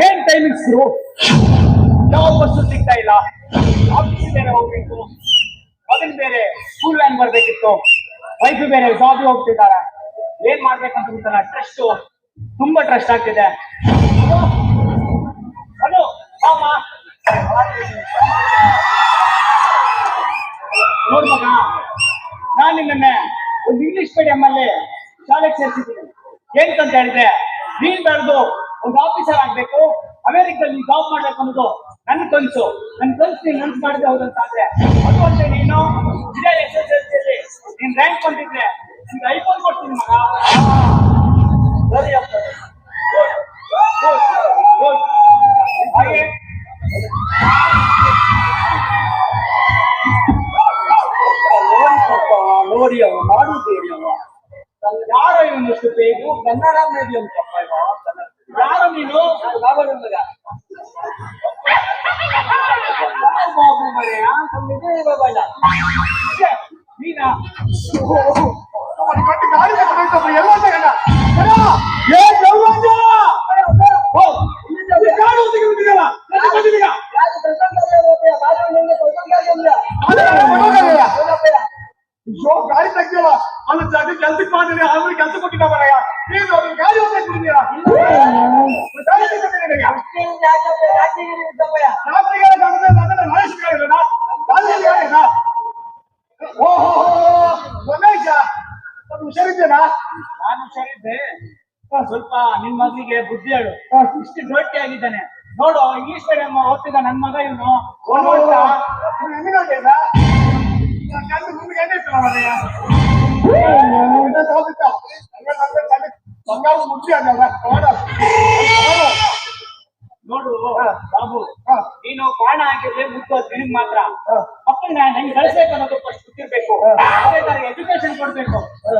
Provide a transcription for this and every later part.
ಏನ್ ಟೈಮಿಂಗ್ಸ್ ಯಾವ ಬಸ್ಸು ಸಿಗ್ತಾ ಇಲ್ಲ ಆಫೀಸ್ ಬೇರೆ ಹೋಗ್ಬೇಕು ಮಗನ್ ಬೇರೆ ಸ್ಕೂಲ್ ವ್ಯಾನ್ ಬರ್ಬೇಕಿತ್ತು ವೈಫ್ ಬೇರೆ ಜಾಬ್ ಹೋಗ್ತಿದ್ದಾರೆ ಏನ್ ಮಾಡ್ಬೇಕಂತ ಗೊತ್ತಲ್ಲ ಟ್ರಸ್ಟ್ ತುಂಬಾ ಟ್ರಸ್ಟ್ ಆಗ್ತಿದೆ. ಹಲೋ? ನೋಡ್ ನಾನು ಒಂದು ಇಂಗ್ಲಿಷ್ ಮೀಡಿಯಂ ಅಲ್ಲಿ ಶಾಲೆಗೆ ಸೇರಿಸಿದ್ದೀನಿ. ಏನಂತ ಹೇಳಿದ್ರೆ, ನೀನ್ ಬೆಳೆದು ನೋಡಿ ಅವ ಮಾಡುದು ನೋಡಿ ಅವ ಯಾರ ಇವನಷ್ಟು ಬೇಕು ಕನ್ನಡ ಮೀಡಿಯಂ ತಪ್ಪ ಇವ ಯಾರು ನೀನು ಬಾಬು ಮಗ ಯಾರು ಬಾಬು ಮರೆಯ ನೀನಾ ಅಲ್ಲಿ ಜಾಗ ಕೆಲ್ಸಕ್ಕೆ ಮಾಡಿದ್ರೆ ಆಮೇಲೆ ಕೆಲಸ ಕೊಟ್ಟಿದ್ದ ಬರಯ್ಯ ನೀನು ಅವ್ರಿಗೆ ಗಾಳಿ ಹೋಗ್ತಾ ಗಾಡಿನ ಓಹೋ ರಮೇಶ ಅದು ಹುಷಾರಿದ್ದೇನಾ ನಾನು ಹುಷಾರಿದ್ದೆ ಸ್ವಲ್ಪ ನಿನ್ ಮಗನಿಗೆ ಬುದ್ಧಿ ಹೇಳು. ಇಷ್ಟು ಗಟ್ಟಿ ಆಗಿದ್ದಾನೆ. ನೋಡು ಇಂಗ್ಲಿಷ್ ಮೀಡಿಯಂ ಓದ್ತಿದ್ದ ನನ್ ಮಗ ಇವನು. ನೋಡು ಬಾಬು ನೀನು ಕಾರಣ ಆಗಿದ್ರೆ ಮುದ್ದು ನಿನಗ್ ಮಾತ್ರ. ಮಕ್ಕಳನ್ನ ಹೆಂಗ್ ಬೆಳೆಸ್ಬೇಕು ಅನ್ನೋದು ಫಸ್ಟ್ ಗೊತ್ತಿರ್ಬೇಕು. ಅದೇ ತರ ಎಜುಕೇಶನ್ ಕೊಡ್ಬೇಕು.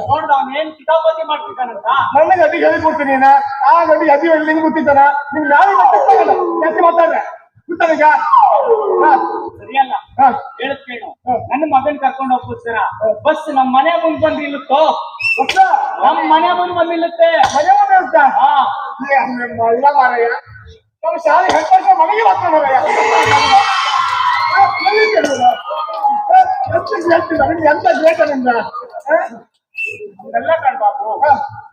ನೋಡ್ದ ಅವ್ನ ಏನ್ ಕಿತಾಪತಿ ಮಾಡ್ತಿದ್ದಾನಂತ? ನನಗೆ ಅದಿ ಹೇಳಿ ಕೊಡ್ತೀನಿ ನಾ ಆ ಗಡಿ ಅದಿ ಹೇಳಿ ನಿಂಗೆ ಗೊತ್ತಿದ್ದಾನ ನಿಮ್ಗೆ ಯಾರು ಮಾತಾಡ್ರೆ ಗೊತ್ತಾನೀಗ ಸರಿಯಲ್ಲ. ಹಾ. ಹೇಳದ್ ಕೇಳು. ನನ್ನ ಮಗನ್ ಕರ್ಕೊಂಡು ಹೋಗ್ಬೋಸ್ಕರ ಬಸ್ ನಮ್ ಮನೆ ಮುಂದ್ ಬಂದ್ ನಿಲ್ಲುತ್ತೋ? ನಮ್ ಮನೆ ಮುಂದ್ ಬಂದ್ ನಿಲ್ಲುತ್ತೆ. ಮನೆ ಮುಂದೆ ಹಾ. ಇಲ್ಲ ಮಾರಯ್ಯ ನಮ್ಮ ಶಾಲೆ ಹೆಡ್ ಮಾಸ್ಟರ್ ಮನೆಗೆ ಬರ್ತಾನೆ ಮಾರಯ್ಯ ನನಗೆ ಎಂತ ನಿಮ್ದ ಎಲ್ಲ ಕಾಣ್ಬಾಬು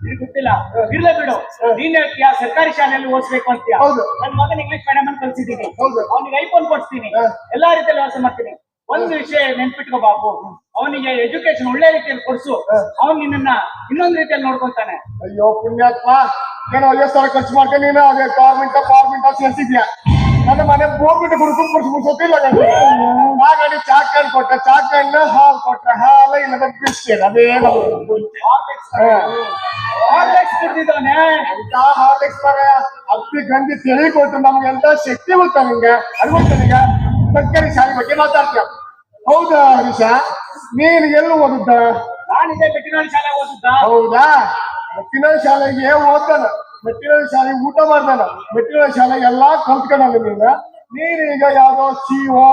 ನಿನಗ್ ಗೊತ್ತಿಲ್ಲ. ಇರ್ಲೇ ಬಿಡು. ನೀನ್ ಹೇಳ್ತೀಯ ಸರ್ಕಾರಿ ಶಾಲೆಯಲ್ಲಿ ಓದಿಸ್ಬೇಕು ಅಂತೀಯ? ಹೌದು. ನನ್ ಮಗನ್ ಇಂಗ್ಲಿಷ್ ಮೀಡಿಯಂ ಅಲ್ಲಿ ಕಲ್ಸಿದ್ದೀನಿ ಹೌದು. ಅವನಿಗೆ ಐಫೋನ್ ಕೊಡ್ತೀನಿ ಎಲ್ಲಾ ರೀತಿಯಲ್ಲಿ ವ್ಯವಸ್ಥೆ ಮಾಡ್ತೀನಿ. ಒಂದು ವಿಷಯ ನೆನ್ಪಿಟ್ಕೋ ಬಾಬು ಅವನಿಗೆ ಎಜುಕೇಶನ್ ಒಳ್ಳೆ ರೀತಿಯಲ್ಲಿ ಕೊಡ್ಸು. ಅವನ್ ನಿನ್ನನ್ನ ಇನ್ನೊಂದ್ ರೀತಿಯಲ್ಲಿ ನೋಡ್ಕೊಂತಾನೆ ಅಯ್ಯೋ ಪುಣ್ಯಾತ್ಮ. ಏನೋ ಅಯ್ಯೋ ಸಾವಿರ ಖರ್ಚು ಮಾಡ್ತೇನೆ ನೀನು ಅದೇ ಗೌರ್ಮೆಂಟ್ ಗೌರ್ಮೆಂಟ್ ಸೇರಿಸಿದ್ಯಾ? ನನ್ನ ಮನೆ ಗೋರ್ಮೆಂಟ್ ಗುರುಕುಂಬ ಕುರ್ಸು ಗೊತ್ತಿಲ್ಲ ಹಾಗಾಗಿ ಗಾಡಿ ಚಾಕಣ್ ಕೊಟ್ಟ ಚಾಕ್ ಹಾಲ್ ಕೊಟ್ಟ ಹಾಲ ಇಲ್ಲದ ಬಿಸ್ಕೆಟ್ ಅದೇ ಹಾರ್ಲಿಕ್ಸ್ ಕುಡ್ದಿದ್ದಾನೆ ಅಂತ ಹಾರ್ಲಿಕ್ಸ್ ಅಪ್ಪಿ ಗಂಜಿ ತಿಳಿ ಕೊಟ್ಟು ನಮ್ಗೆ ಎಂತ ಶಕ್ತಿ ಗೊತ್ತಾ ನಿಮ್ಗೆ ಅದು ಗೊತ್ತ ನಿಂಗೆ? ಸರ್ಕಾರಿ ಶಾಲೆ ಬಗ್ಗೆ ಮಾತಾಡ್ತೀಯ? ಹೌದಾ ಹರೀಶ ನೀನು ಎಲ್ಲಿ ಓದಿದ್ದ? ನಾನಿದೆ ಬೆಟ್ಟಿನಹಳ್ಳಿ ಶಾಲೆ ಓದಿದ್ದ. ಹೌದಾ? ಮೆಟ್ಟಿನ ಶಾಲೆಗೆ ಓದ್ತಾನ. ಮೆಟ್ಟಿನ ಶಾಲೆಗೆ ಊಟ ಮಾಡ್ದಾನ ಮೆಟ್ಟಿನ ಶಾಲೆ ಎಲ್ಲಾ ಕಲ್ತ್ಕೊಂಡಲ್ಲ ನೀನು? ನೀನು ಈಗ ಯಾವ್ದೋ ಸಿ ಓ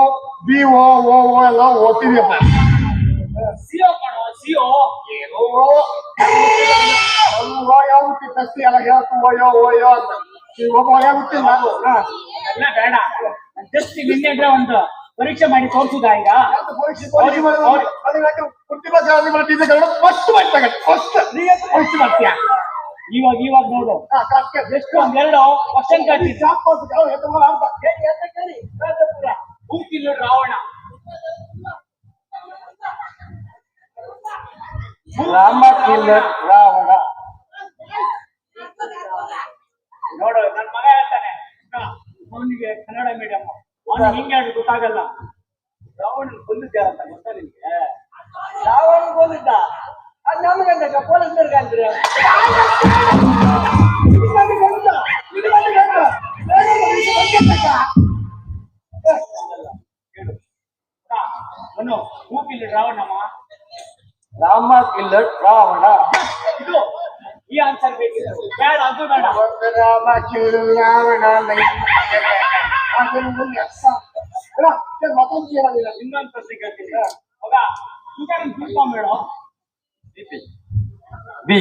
ಬಿ ಓ ಓ ಓ ಎಲ್ಲ ಓದ್ತಿದ್ಯಪ್ಪ ಸಿಒ ಸಿಒ. ಏನೋ? ಓ ಯಾವ ಹುಟ್ಟಿದ್ದಷ್ಟೇ ಎಲ್ಲ ಹೇಳ್ತು ಓಯೋ ಓಯೋ ಅಂತ. ಸಿ ಒಬ್ಬ ಯಾವ ಬೇಡ. ಜಸ್ಟ್ ನಿನ್ನೆ ಇದ್ರೆ ಒಂದು ಪರೀಕ್ಷೆ ಮಾಡಿ ತೋರಿಸುದ ಈಗ ಫಸ್ಟ್ ಫಸ್ಟ್ ಮಾಡ್ತೀಯ? ಇವಾಗ ಇವಾಗ ನೋಡು. ಎಷ್ಟು ಒಂದೆರಡು ಕ್ವಶನ್. ಭೂಕಿಲು ರಾವಣ. ರಾಮ ಕಿಲ್ಲರ್ ರಾವಣ. ನೋಡು ನನ್ ಮಗ ಹೇಳ್ತಾನೆ. ಅವನಿಗೆ ಕನ್ನಡ ಮೀಡಿಯಂ ಅವನಿಗೆ ಹಿಂಗೆ ಹೇಳಿ ಗೊತ್ತಾಗಲ್ಲ ರಾವಣ ಬಂದಿದ್ದೆ ಅಂತ ಗೊತ್ತಾ ನಿನ್ಗೆ ರಾವಣ ಗೋಲಿದ್ದ ಅದ್ ನಮ್ಗೆ ಪೊಲೀಸ್ನವ್ರಿಗೆ ಅಂದ್ರೆ ಇದು ನನಗೆ ಗೊತ್ತ. ಇದು ನನಗೆ ಗೊತ್ತ. ಬೇರೆ ಒಂದು ವಿಷಯ ಗೊತ್ತಿಲ್ಲ. ಹೇಳು ಹಾ, ಬನ್ನು ಭೂಕಿಲು ರಾವಣಮ್ಮ ರಾಮ ಕಿಲ್ಲರ್ ರಾವಣ ಇದು ಈ ಆನ್ಸರ್ ಬೇಕಿತ್ತು. ಬೇಡ ಅದು ಬೇಡ. ಒಂದು ರಾಮ ರಾವಣ ಮತ್ತೊಂದು ಕೇಳಲಿಲ್ಲ ಇನ್ನೊಂದು ಪ್ರಶ್ನೆ ಕೇಳ್ತೀನಿ. ಹೌದಾ ಶುಗರ್ ಫುಲ್ ಫಾರ್ಮ್ ಹೇಳು? ಬಿ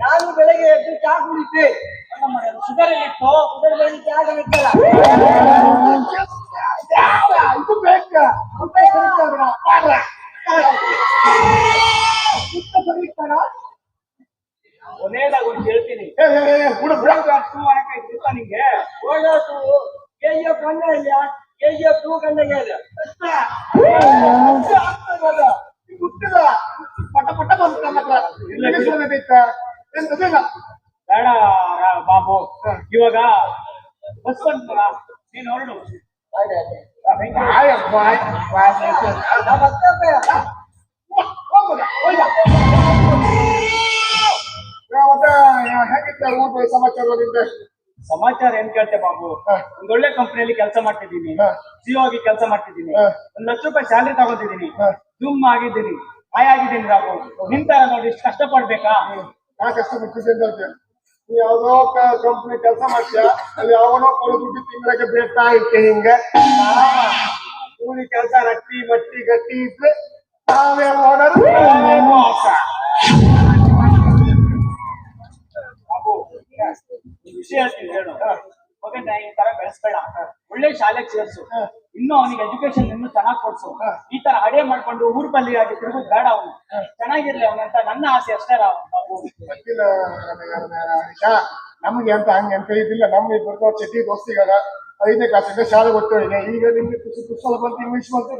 ನಾನು ಬೆಳಗ್ಗೆ ಎದ್ದು ಚಾ ಕುಡಿತೆ. ಶುಗರ್ ಎಲ್ಲಿತ್ತು ಅದರ ಮೇಲೆ ಚಾ ಬಿಟ್ಟಲ್ಲ ಇದು ಬೇಕಾ ಕೊನೆಯದಾಗ ಒಂದು ಹೇಳ್ತೀನಿ ಬಿಡು ಬಿಡು ಟೂ ಮಾಡಕ್ಕೆ ಗೊತ್ತಾ ನಿಂಗೆ ಓಡಾಟು ಕೆ ಜಿ ಎಫ್ ಕಣ್ಣ ಇಲ್ಲ ಕೆ ಜಿ ಎಫ್ ಟೂ ಕಣ್ಣಿಗೆ ಇದೆ ಪಟ ಪಟ ಬಂತು ಇಲ್ಲ ಎಂತದಿಲ್ಲ ಬೇಡ ಬಾಬು, ಇವಾಗ ಬಸ್ ಬಂತಲ್ಲ, ನೀನ್ ಹೊರಡು. ಊಟ ಸಮಾಚಾರ ಸಮಾಚಾರ ಏನ್ ಕೇಳ್ತೆ ಬಾಬು? ಒಂದ್ ಒಳ್ಳೆ ಕಂಪ್ನಿಯಲ್ಲಿ ಕೆಲಸ ಮಾಡ್ತಿದ್ದೀನಿ. ಜಿಯೋ ಆಗಿ ಕೆಲಸ ಮಾಡ್ತಿದ್ದೀನಿ. ಒಂದ್ ಲಕ್ಷ ರೂಪಾಯಿ ಸ್ಯಾಲ್ರಿ ತಗೋತಿದ್ದೀನಿ ಜುಮ್ ಆಗಿದ್ದೀನಿ. ಆಯ್ ಆಗಿದ್ದೀನಿ ಬಾಬು ನಿಂತಾರ ನೋಡಿ ಇಷ್ಟು ಕಷ್ಟ ಪಡ್ಬೇಕಾ ಅಂತ ನೀ ಯಾವ್ದೋ ಕಂಪ್ನಿ ಕೆಲಸ ಮಾಡ್ತೀಯ? ಅಲ್ಲಿ ಯಾವನೋ ಕೊಡೋ ದುಡ್ಡು ತಿಂಗಳಿಗೆ ಬೇಕಾ ಇರ್ತೆ ಹಿಂಗೆ ಕೂಲಿ ಕೆಲಸ ರಟ್ಟಿ ಮಟ್ಟಿ ಗಟ್ಟಿ ಇದ್ರೆ ನಾವೇ ಓಡೋದು ನಾವೇ ಮೋಸ. ಬಾಬು ಒಂದ್ ವಿಷಯ ಹೇಳ್ತೀನಿ ಹೇಳು. ಮಗನ ಈ ತರ ಬೆಳೆಸ್ಬೇಡ. ಒಳ್ಳೆ ಶಾಲೆಗೆ ಸೇರ್ಸು ಇನ್ನು ಅವನಿಗೆ ಎಜುಕೇಶನ್ ಇನ್ನು ಚೆನ್ನಾಗಿ ಕೊಡ್ಸು. ಈ ತರ ಅಡೆ ಮಾಡ್ಕೊಂಡು ಊರ್ ಬಲ್ಲಿ ಆಗಿ ತಿರುಗೋದು ಬೇಡ ಅವನು. ಚೆನ್ನಾಗಿರ್ಲಿ ಅವನಂತ ನನ್ನ ಆಸೆ ಅಷ್ಟೇ ರಾ ಬಾಬು ಗೊತ್ತಿಲ್ಲ ನಮ್ಗೆ ಅಂತ ಹಂಗೆ ಅಂತ ಇದಿಲ್ಲ. ನಮ್ಗೆ ಇಬ್ಬರು ಚಟಿ ದೋಸ್ತಿಗಾರ ಐದನೇ ಕ್ಲಾಸಿಂದ ಶಾಲೆ ಕೊಟ್ಟೋಗಿದೆ ಈಗ ನಿಮ್ಗೆ ಪುಸ್ತಕ ಬಂತು ಇಂಗ್ಲಿಷ್ ಬಂತು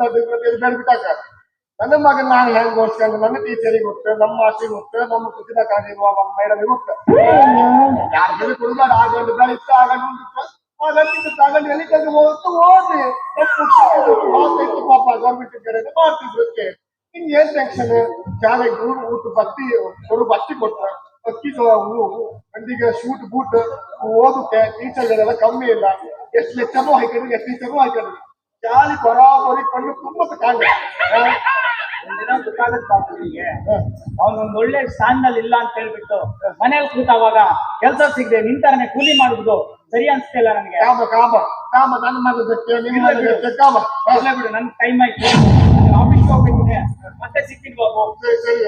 ಬಿಟ್ಟಾಕ? ನನ್ನ ಮಗನ ನಾನು ಹೆಂಗ್ ಓದಿಸ್ಕೊಂಡು ನನ್ನ ಟೀಚರಿಗೆ ಗೊತ್ತು ನಮ್ಮ ಮಾಸ್ಟರಿಗೆ ಗೊತ್ತು ನಮ್ಮ ಕುಸಿದ ಕಾಣಿರುವ ನಮ್ಮ ಮೇಡಮಿಗೆ ಗೊತ್ತು ಯಾರ ಜೊತೆ ಕೊಡಬೇಡ ಆಗಂಡು ಬೆಳಿತ್ತು ಆಗಂಡು ಆಗಂಡು ತಗೊಂಡು ಎಲ್ಲಿ ಹೋಗುತ್ತೆ ಓದಿ ಪಾಪ ಗೌರ್ಮೆಂಟ್ ಕಡೆಯಿಂದ ಮಾಡ್ತಿದ್ರು ಇನ್ ಏನ್ ಟೆನ್ಷನ್ ಶಾಲೆಗೆ ಊಟ ಊಟ ಬತ್ತಿ ಕೊಡು ಬತ್ತಿ ಕೊಟ್ರ ಅಕ್ಕಿ ಮಂದಿಗೆ ಶೂಟ್ ಬೂಟ್ ಓದುತ್ತೆ ಎಲ್ಲ ಕಮ್ಮಿ ಇಲ್ಲ. ಎಷ್ಟು ಲೆಕ್ಚರ್ನು ಹಾಕಿದ್ರು ಎಷ್ಟು ಟೀಚರ್ನು ಹಾಕಿದ್ರು ಶಾಲೆ ಬರಾಬರಿ ಕಣ್ಣು ತುಂಬ ನಿಂಗೆ. ಅವನೊಂದ್ ಒಳ್ಳೆ ಸ್ಥಾನದಲ್ಲಿ ಇಲ್ಲ ಅಂತ ಹೇಳ್ಬಿಟ್ಟು ಮನೇಲಿ ಕೂತಾವಾಗ ಕೆಲಸ ಸಿಗದೆ ನಿಂತರನೆ ಕೂಲಿ ಮಾಡುದು ಸರಿ ಅನ್ಸ್ತಿಲ್ಲ ನನಗೆ. ಕಾಮ ಕಾಮ ಕಾಮ. ನನ್ನ ಮಗದಕ್ಕೆ ಕಾಮ. ಬಿಡು ನನ್ ಟೈಮ್ ಆಯ್ತು. ಆಫೀಸ್ ಹೋಗ್ಬೇಕಿದೆ ಮತ್ತೆ ಸಿಕ್ಕಿದ್ ಬಾಬು ಸರಿ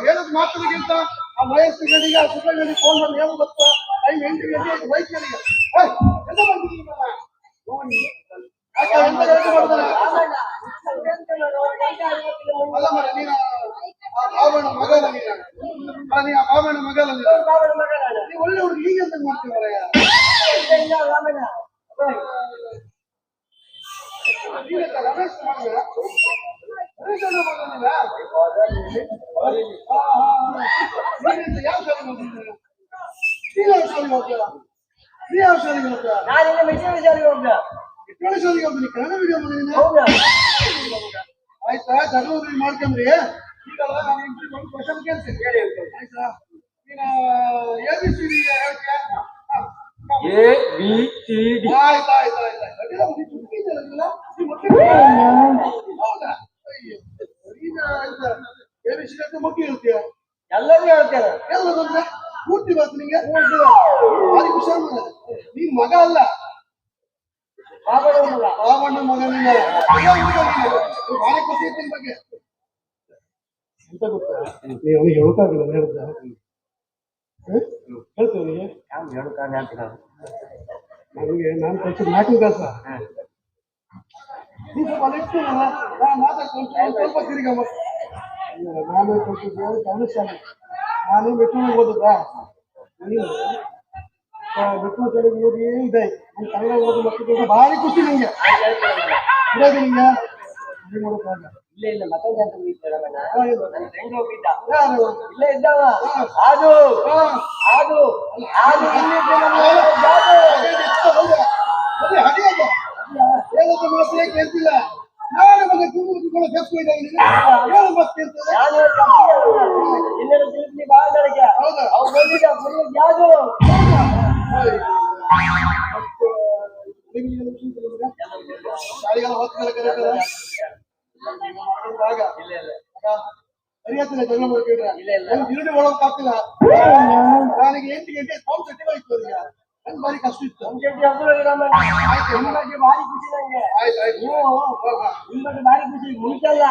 ಹೇಳೋದ್ ಮಾತುಗಳಿಗಿಂತ ಆ ವಯಸ್ಸುಗಳಿಗೆ ಆ ಸುಖಗಳಿಗೆ ಫೋನ್ ಮಾಡಿ ಹೇಳು ಗೊತ್ತಾ ಐದು ಎಂಟು ಗಂಟೆ ವಯಸ್ಸಿಗೆ ಎಂತ ಮಾಡ್ತಿದ್ದೀರಿ ಮಾಮ? ನೋಡಿ. ಯಾಕೆ ಎಂತ ಗಲಾಟೆ ಮಾಡ್ತಾರೆ? ಅಲ್ಲ ಮರ ನೀನು ಆ ಬಾಬಣ್ಣ ಮಗ ಅಲ್ಲ ನೀನು ಆ, ನೀ ಆ ಬಾಬಣ್ಣ ಮಗ ಅಲ್ಲ ನೀನು ನೀವು ಒಳ್ಳೆ ಹುಡುಗಿ ಹೀಗೆ ಅಂತ ಮಾಡ್ತೀವಿ ಮಾರಾಯ ನೀನು ಎಂತ ರಮೇಶ್ ಮಗ? ರಮೇಶ್ ಅಣ್ಣ ಮಗ ನೀನಾ? ಆ, ಆ, ಆ. ನೀನೆಂತ ಯಾವ ಶಾಲೆಗೆ ಹೋಗ್ತಿದ್ದೀಯ? ನೀನು ಯಾವ ಶಾಲೆಗೆ ಹೋಗ್ತೀಯ? ನೀ ಯಾವ ಶಾಲೆಗೆ ಹೋಗ್ತೀಯ? ನಾನಿನ್ನ ಮೆಷಿನ್ ವಿಚಾರಿಗೆ ಹೋಗ್ದ ಕನ್ನಡ ಶಾಲೆಗೆ ಹೋಗ್ತೀನಿ ಕನ್ನಡ ವಿಡಿಯೋ ಮಾಡಿದ್ದೀನಿ ಹೌದಾ ಆಯ್ತಾ ಜಗಳೂರಿ ಮಾಡ್ಕೊಂಡ್ರಿ ಈಗಲ್ಲ ನಾನು ಒಂದು ಕ್ವಶನ್ ಕೇಳ್ತೀನಿ ಹೇಳಿ ಆಯ್ತಾ ನೀನು ಎ ಬಿ ಸಿ ಹೇಳ್ತೀಯ. ಎ ಬಿ ಸಿ ಡಿ ಮುಟ್ಟಿ ಹೇಳ್ತೀಯ ಎಲ್ಲರೂ ಹೇಳ್ತಾರೆ. ಎಲ್ಲ ಬಂದ್ರೆ ಪೂರ್ತಿ ಬಂತು ನಿಂಗೆ ಭಾರಿ ಹುಷಾರು ಮಗ. ನೀನ್ ಮಗ ಅಲ್ಲ. ರಾವಣ್ಣ ಮಗ. ಭಾರಿ ಖುಷಿ ಐತೆ ಬಗ್ಗೆ ಎಂತ ಗೊತ್ತಾ? ನೀವು ಹೇಳ್ತಾಗಿಲ್ಲ ಹೇಳ್ದ ಹೇಳ್ತೀವಿ ನಿನಗೆ ಹ್ಯಾಂಗ್ ಹೇಳ್ತಾನೆ ಅಂತ ನಾನು. ನನಗೆ ನಾನು ಕಳ್ಸಿದ ನಾಲ್ಕು ಕೆಲಸ ನಾನು ಸ್ವಲ್ಪ ತಿರುಗಮ್ಮ ಇಲ್ಲ, ನಾನು ಮೆಟ್ರೋಗೆ ಓದುದಾ? ಮೆಟ್ರೋ ತೆಲುಗು ಓದಿ ಇದೆ ನಾನು ಕನ್ನಡ ಓದು ಮಕ್ಕಳಿಗೆ ಭಾರಿ ಖುಷಿ ನಿಂಗೆ ಇರೋದು ಮಾಡೋಕ್ಕಾಗಲ್ಲ. ಇಲ್ಲ ಇಲ್ಲ ಮತ್ತೊಂದು ಅಂತ ಇದು. ನನ್ನ ಫ್ರೆಂಡ್ ಹೋಗಿದ್ದ ಇಲ್ಲೇ ಇದ್ದವ ಅದು. ಅದು ಅದು ಮಾತ್ರ ಏಕೆ ಹೇಳ್ತಿಲ್ಲ ನಾನು ಮತ್ತೆ ಕೂತ್ಕೊಂಡು ಕೆಲ್ಸ್ಕೊಳ್ತಾ ಇದ್ದೀನಿ. ಏನು ಹೇಳ್ತೀನಿ, ಇನ್ನೇನು ತಿರುಗಿ ಬಾ ನನಗೆ ಹೌದಾ? ಅವ್ರು ಬಂದಿದ್ದ ಫುಲ್ ಯಾವುದು ಶಾಲೆಗೆಲ್ಲ ಹೋಗ್ತಿಲ್ಲ ಕರೀತಾರೆ ಸರಿಯಾಗ್ತದೆ ಜಗಳ ಮಾಡ್ಕೊಂಡ್ರೆ ತಿರುಗಿ ಒಳಗೆ ಆಗ್ತಿಲ್ಲ. ನನಗೆ ಎಂಟು ಗಂಟೆ ಫೋನ್ ಸೆಟ್ಟಿಂಗ್ ಹೋಯ್ತು ಈಗ ಭಾರಿ ಕಷ್ಟ ಇತ್ತು. ಬಾರಿ ಖುಷಿ ನಂಗೆ. ಬಾರಿ ಖುಷಿ. ಮುಂಚೆಲ್ಲ.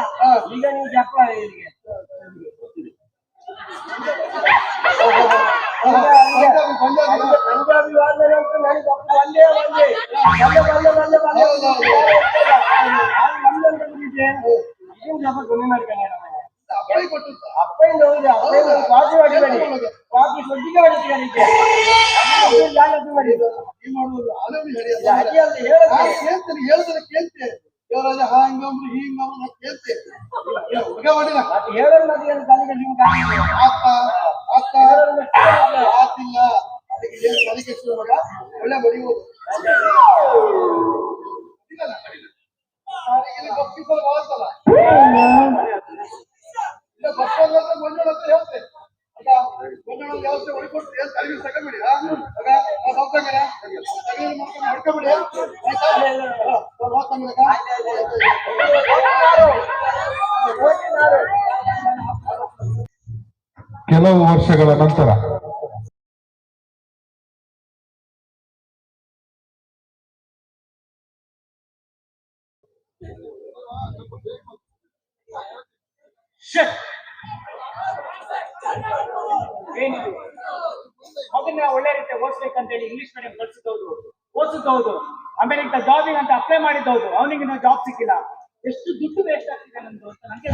ಈಗ ನೀವು ಜಪ್ಪ ಇಲ್ಲಿಗೆ. ಪಂಜಾಬಿ ವಾದ್ಯ ಅಂತ ನನಗೆ ಒಂದೇ ಒಂದೇ ಬಂದೆ ದೇವರಾಜ ಹಿಂಗಂಬ್ರು ಹಿಂಗಂಬ್ರು ನಾನು ಕೇಳ್ತೆ ಹುಡುಗ ಮಾಡಿಲ್ಲ. ಹೇಳೋದು ಮತ್ತೆ ಏನು ತಲೆಗೆ ಲಿಂಕ್ ಆಗ್ತದೆ. ಆತ ಆತ ಹೇಳೋದು ಮತ್ತೆ ಹೇಳೋದು. ಆತಿಲ್ಲ ಅದಕ್ಕೆ ಏನು ತಲೆ ಕೆಡಿಸ್ಕೊಳ್ಳೋ ಮಗ ಒಳ್ಳೆ ಮಡಿಬೋದು ಇಲ್ಲಿ ಗೊತ್ತಿದ್ದಲ್ಲ ಮಾಡ್ತಲ್ಲ ಇಲ್ಲ ಬಸ್ಸಲ್ಲ ಅಂದ್ರೆ ಮಂಜುಳ ಹತ್ರ ಹೇಳ್ತೆ ಅಲ್ಲ ವ್ಯವಸ್ಥೆ ಆಗ ಆಯ್ತಾ? ಹೋಗ್ತಂಗಾರೆ ಕೆಲವು ವರ್ಷಗಳ ನಂತರ Shit. ಏನಿದು ಮಗನ್ನ ಒಳ್ಳೆ ರೀತಿ ಓದಿಸ್ಬೇಕಂತ ಹೇಳಿ ಇಂಗ್ಲಿಷ್ ಮೀಡಿಯಂ ಕಲ್ಸಿದ್ದವ್ರು ಓದಿಸಿದ್ದೌದು ಅಮೆರಿಕ ಜಾಬಿಗೆ ಅಂತ ಅಪ್ಲೈ ಮಾಡಿದ್ದವ್ರು ಅವನಿಗೆ ಇನ್ನೂ ಜಾಬ್ ಸಿಕ್ಕಿಲ್ಲ. ಎಷ್ಟು ದುಡ್ಡು ವೇಸ್ಟ್ ಆಗ್ತಿದೆ ನನ್ನ ಅಂತ ನನಗೆ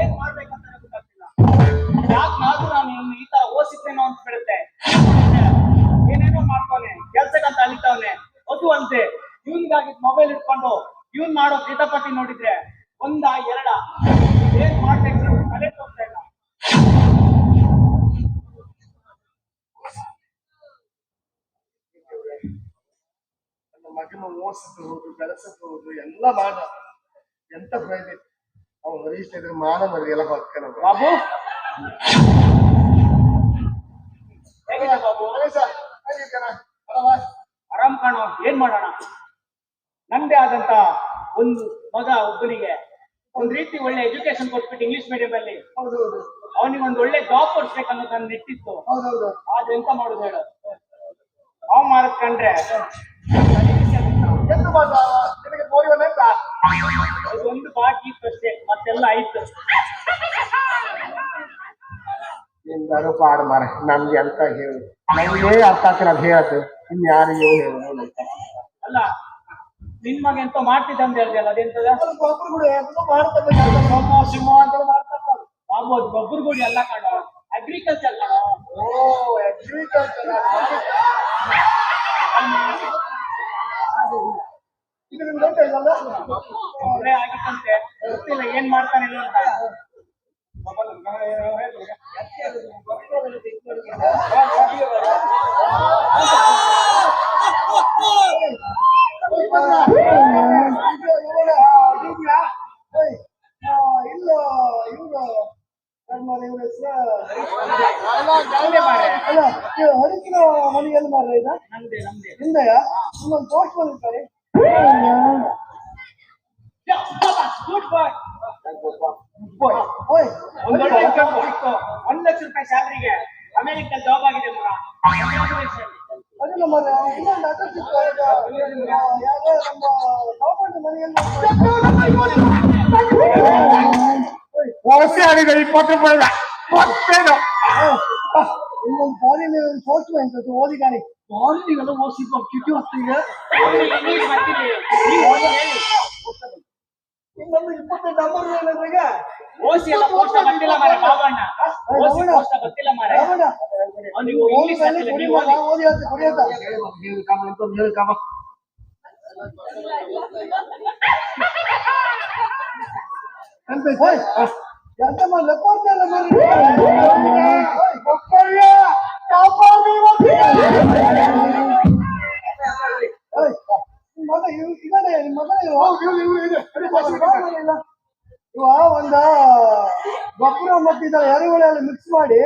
ಏನ್ ಮಾಡ್ಬೇಕಂತ ಗೊತ್ತಾಗ್ತಿಲ್ಲ ಯಾಕೆ ನಾನು ನಾನು ಇನ್ನು ಈ ತರ ಓದಿಸಿದ್ದೇನೋ ಅಂತ ಬಿಡುತ್ತೆ ಏನೇನೋ ಮಾಡ್ತಾನೆ ಕೆಲ್ಸಕ್ಕಂತ ಅಲಿತಾವನೆ. ಅದು ಅಂತೆ ಇವನ್ಗಾಗಿ ಮೊಬೈಲ್ ಇಟ್ಕೊಂಡು ಇವನ್ ಮಾಡೋ ಕಿತಾಪತಿ ನೋಡಿದ್ರೆ ಒಂದ ಎರಡ ಏನ್ ಮಾಡ್ಬೇಕು ತಲೆ ತೋರ್ತಾ ಇಲ್ಲ ನನ್ನ ಮಗನ ಓದಿಸಿದ್ದು ಹೌದು ಬೆಳೆಸದ್ದು ಎಲ್ಲ ಮಾಡ ಎಂತ ಪ್ರಯತ್ನ ಅವ್ನು ಹರೀಶ್ ಇದ್ರೆ ಮಾನ ಮರಿ ಎಲ್ಲ ಬದುಕನ ಬಾಬು! ಆರಾಮ್ ಕಾಣುವ ಏನ್ ಮಾಡೋಣ? ನಂದೇ ಆದಂತ ಒಂದು ಮಗ ಒಬ್ಬನಿಗೆ ಒಂದ್ ರೀತಿ ಒಳ್ಳೆ ಎಜುಕೇಶನ್ ಕೊಟ್ಬಿಟ್ಟು ಇಂಗ್ಲಿಷ್ ಮೀಡಿಯಂ ಅಲ್ಲಿ ಅವನಿಗೆ ಒಂದು ಒಳ್ಳೆ ಜಾಬ್ ಕೊಡ್ಸ್ಬೇಕನ್ನೋ ನನ್ನ ನೆಟ್ಟಿತ್ತು ಹೌದೌದು. ಆದ್ರೆ ಎಂತ ಮಾಡುದು ಹೇಳು? ಅವ್ ಮಾರದ್ ಕಂಡ್ರೆ ನಿನಗೆ ಹೋಗಿವನೆಂತ ಅದೊಂದು ಬಾಕಿ ಇತ್ತು ಅಷ್ಟೇ ಮತ್ತೆಲ್ಲ ಆಯ್ತು. ನಿಂದಾರು ಪಾಡು ಮಾರ ನಮ್ಗೆ ಅಂತ ಹೇಳು. ನಮ್ಗೆ ಅರ್ಥ ಆಗ್ತಿಲ್ಲ ಅದು ಹೇಳತ್ತು. ಇನ್ಯಾರಿಗೂ ಹೇಳು ಅಲ್ಲ ನಿನ್ ಮಗ ಎಂತ ಮಾಡ್ತಿದ್ದ ಅಂತ ಹೇಳ್ದಲ್ಲ ಅದೆಂತದ? ಮಾಡ್ತಾರೆ ಸೊಮ್ಮ ಸಿಂಹ ಅಂತ ಮಾಡ್ತಾರೆ. ಅದು ಗೊಬ್ಬರ ಗುಡಿ ಎಲ್ಲ ಕಾಣ ಅಗ್ರಿಕಲ್ಚರ್ ಕಾಣ. ಓ ಅಗ್ರಿಕಲ್ಚರ್ ಇದು ನಿಮ್ಗೆ ಗೊತ್ತಿಲ್ಲ ಒಳ್ಳೆ ಆಗಿತ್ತಂತೆ ಗೊತ್ತಿಲ್ಲ ಏನ್ ಮಾಡ್ತಾನೆ ಏನು ಅಂತ ಈಗ ಯಾರೋ ನಮ್ಮ ಗೌರ್ಮೆಂಟ್ ಮನೆಯಲ್ಲಿ ವಲಸೆ ಆಡಿದ ಇಪ್ಪತ್ತು ರೂಪಾಯಿ ಮತ್ತೇನು ನಿಮ್ಮೊಂದು ಫಾರಿನ್ ಪೋಸ್ಟ್ ಅಂತ ಓದಿ ಕಾಣಿ ಫಾರಿನಿಗೆಲ್ಲ ಓಸಿ ಕಿಟಿ ಹೊತ್ತಿಗೆ ಇಂಗ್ಲಿಷ್ ಬರ್ತೀನಿ ನೀವು ಓದಿ ಹೇಳಿ ಇನ್ನೊಂದು ಇಪ್ಪತ್ತೈದು ನಂಬರ್ ನನಗೆ ಓಸಿ ಎಲ್ಲ ಪೋಸ್ಟ್ ಗೊತ್ತಿಲ್ಲ ಮಾರೆ ಬಾಬಣ್ಣ ಓಸಿ ಪೋಸ್ಟ್ ಗೊತ್ತಿಲ್ಲ ಮಾರೆ ರಾಮಣ್ಣ ಅವ್ನಿಗೆ ಇಂಗ್ಲಿಷ್ ಓದಿ ಬರ್ತಿಲ್ಲ ನೀವು ಕುಡಿಯೋದ ಓದಿ ಓದಿ ಅಂತ ಕುಡಿಯೋದ ಎಂತ ಹೋಯ್ ಒಂದ ಗೊಬ್ಬರ ಮತ್ತಿದ ಎರೆಹುಳೆಲ್ಲ ಮಿಕ್ಸ್ ಮಾಡಿ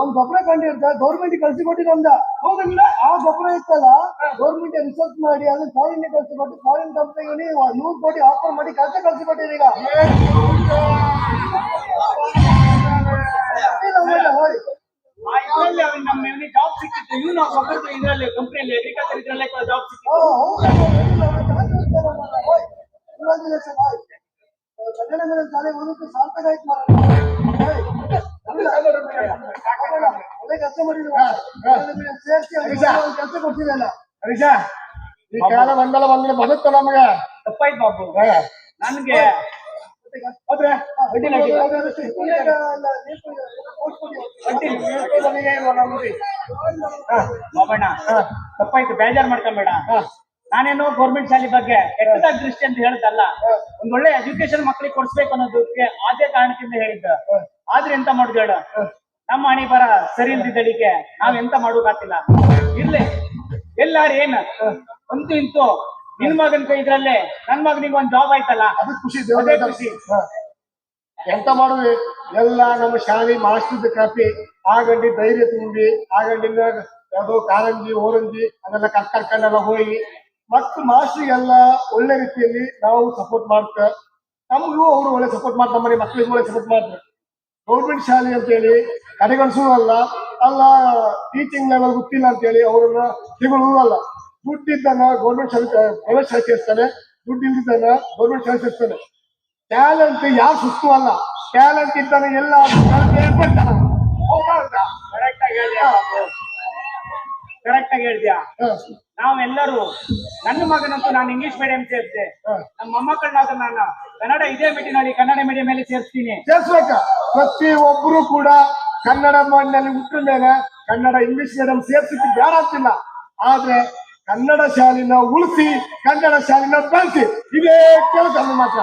ಒಂದ್ ಗೊಬ್ಬರ ಕಂಡಿರ್ತ ಗೌರ್ಮೆಂಟ್ ಕಳ್ಸಿ ಕೊಟ್ಟಿದ್ದ ಹೌದಲ್ಲ ಆ ಗೊಬ್ಬರ ಇತ್ತಲ್ಲ ಗೌರ್ಮೆಂಟ್ ರಿಸರ್ಚ್ ಮಾಡಿ ಅದನ್ನ ಫಾರಿನ್ ಕಳ್ಸಿ ಕೊಟ್ಟು ಫಾರಿನ್ ಕಂಪ್ನಿಗೆ ನೂರು ಕೋಟಿ ಆಫರ್ ಮಾಡಿ ಕೆಲಸ ಕಳ್ಸಿ ಕೊಟ್ಟಿದೆ ಈಗ ಇಲ್ಲ, ಇಲ್ಲ, ಹೋಯ್. ಆ ಇದ್ರಲ್ಲಿ ಅವ್ನಿಗೆ ನಮ್ಮ ಇವನಿಗೆ ಜಾಬ್ ಸಿಕ್ಕಿತ್ತು ಇವನು ಗೊಬ್ಬರದ ಇದರಲ್ಲಿ ಕಂಪ್ನಿಯಲ್ಲಿ ಅಗ್ರಿಕಲ್ಚರ್ ಇದ್ರಲ್ಲೇ ಜಾಬ್ ಓ, ಸಿಕ್ಕಿತ್ತು ಹೌದಾ? ಇಲ್ಲ, ಚಾನ್ಸ್ ಇರ್ತದಲ್ಲ, ಹೋಯ್. Congratulations, ಹೋಯ್. ಕನ್ನಡ ಮೇಲೆ ಶಾಲೆ ಓದೋಕೆ ಸಾರ್ಥಕ ಆಯ್ತು ಮಾರ್ರೆ. ಹೋಯ್. ಇಲ್ಲ, ಸಾಕಲ್ಲ. ಒಳ್ಳೆ ಕೆಲಸ ಮಾಡಿದ್ರು ಕನ್ನಡ medium ಸೇರ್ಸಿ ಅವ್ರಿಗೆ ಒಂದು ಕೆಲಸ ಕೊಡ್ತಿದ್ದಲ್ಲ ಹರೀಶ ಈ ಕಾಲ ಬಂದಲ್ಲ ಬಂದ್ರೆ ಬದುಕ್ತ ನಮ್ಗೆ. ತಪ್ಪಾಯ್ತು ಬಾಬು ನನ್ಗೆ. ಹೋದ್ರೆ? ಬಾಬಣ್ಣ ತಪ್ಪಾಯ್ತು ಬೇಜಾರ್ ಮಾಡ್ಕೊಂಬೇಡ ನಾನೇನೋ ಗೌರ್ಮೆಂಟ್ ಶಾಲೆ ಬಗ್ಗೆ ಎಷ್ಟ ದೃಷ್ಟಿ ಅಂತ ಹೇಳ್ತಲ್ಲ ಒಂದ್ ಒಳ್ಳೆ ಎಜುಕೇಶನ್ ಮಕ್ಕಳಿಗೆ ಕೊಡ್ಸ್ಬೇಕು ಅನ್ನೋದಕ್ಕೆ ಅದೇ ಕಾರಣದಿಂದ ಹೇಳಿದ್ದ. ಆದ್ರೆ ಎಂತ ಮಾಡುದು ಹೇಳ? ನಮ್ಮ ಹಣಿ ಬರ ಸರಿ ಇಲ್ದಿದ್ದಳಿಗೆ ನಾವ್ ಎಂತ ಮಾಡೋಕಾತಿಲ್ಲ ಇರ್ಲಿ. ಎಲ್ಲಾರು ಏನ್ ಅಂತೂ ಇಂತೂ ನಿನ್ ಮಗನ್ ಕೈ ಇದ್ರಲ್ಲೇ ನನ್ ಮಗನಿಗೆ ಒಂದ್ ಜಾಬ್ ಆಯ್ತಲ್ಲ? ಅದು ಖುಷಿ ಅದೇ ಖುಷಿ. ಎಂತ ಮಾಡುದು? ಎಲ್ಲ ನಮ್ಮ ಶಾಲೆ ಮಾಸ್ಟರ್ ಕಾಪಿ ಆಗಂಡಿ ಧೈರ್ಯ ತುಂಬಿ ಆಗಂಡಿಂದ ಯಾವುದೋ ಕಾರಂಜಿ ಓರಂಜಿ ಅದೆಲ್ಲ ಕರ್ಕರ್ಕಂಡೆಲ್ಲ ಹೋಗಿ ಮತ್ತು ಮಾಸ್ಟ್ರಿಗೆಲ್ಲ ಒಳ್ಳೆ ರೀತಿಯಲ್ಲಿ ನಾವು ಸಪೋರ್ಟ್ ಮಾಡ್ತ ನಮಗೂ ಅವರು ಒಳ್ಳೆ ಸಪೋರ್ಟ್ ಮಾಡ್ತಾರೆ ಮನೆ ಮಕ್ಕಳಿಗೂ ಒಳ್ಳೆ ಸಪೋರ್ಟ್ ಮಾಡ್ತಾರೆ. ಗೌರ್ಮೆಂಟ್ ಶಾಲೆ ಅಂತೇಳಿ ಕಡೆಗಣಿಸೋದಲ್ಲ ಅಲ್ಲ ಟೀಚಿಂಗ್ ಲೆವೆಲ್ ಗೊತ್ತಿಲ್ಲ ಅಂತೇಳಿ ಅವರನ್ನ ತಿಳುವುದು ಅಲ್ಲ. ಗೌರ್ಮೆಂಟ್ ಶಾಲೆ ಪ್ರೈವೇಟ್ ಶಾಲೆ ಸೇರಿಸ್ತಾನೆ. ದುಡ್ಡು ಇಲ್ದಿದ್ದನ್ನ ಗೌರ್ಮೆಂಟ್ ಶಾಲೆ ಸೇರಿಸ್ತಾನೆ. ಟ್ಯಾಲೆಂಟ್ ಯಾರು ಸುಸ್ತು ಅಲ್ಲ. ಟ್ಯಾಲೆಂಟ್ ಇದ್ದಾನೆ ಎಲ್ಲ ಕರೆಕ್ಟ್ ಆಗಿ ಹೇಳ್ದ್ಯಾ ಕರೆಕ್ಟ್ ಆಗಿ ಹೇಳ್ದ್ಯಾ? ನಾವೆಲ್ಲರೂ ನನ್ನ ಮಗನಂತೂ ನಾನು ಇಂಗ್ಲಿಷ್ ಮೀಡಿಯಂ ಸೇರಿಸಿದೆ ನಮ್ಮ ಮೊಮ್ಮಕ್ಕಳನ್ನಾದ್ರೂ ನಾನು ಕನ್ನಡ ಇದೇ ಮೀಟಿನಲ್ಲಿ ಕನ್ನಡ ಮೀಡಿಯಂ ಮೇಲೆ ಸೇರಿಸ್ತೀನಿ. ಸೇರ್ಸ್ಬೇಕ? ಪ್ರತಿ ಒಬ್ರು ಕೂಡ ಕನ್ನಡ ಮಣ್ಣಲ್ಲಿ ಹುಟ್ಟಿದ ಮೇಲೆ ಕನ್ನಡ ಇಂಗ್ಲಿಷ್ ಮೀಡಿಯಂ ಸೇರ್ಸಿಕ್ಕೆ ಬೇಡ ಅಂತಿಲ್ಲ. ಆದ್ರೆ ಕನ್ನಡ ಶಾಲಿನ ಉಳಿಸಿ, ಕನ್ನಡ ಶಾಲಿನ ಬೆಳೆಸಿ. ಇದೇ ಕೆಲಸ ಮಾತ್ರ.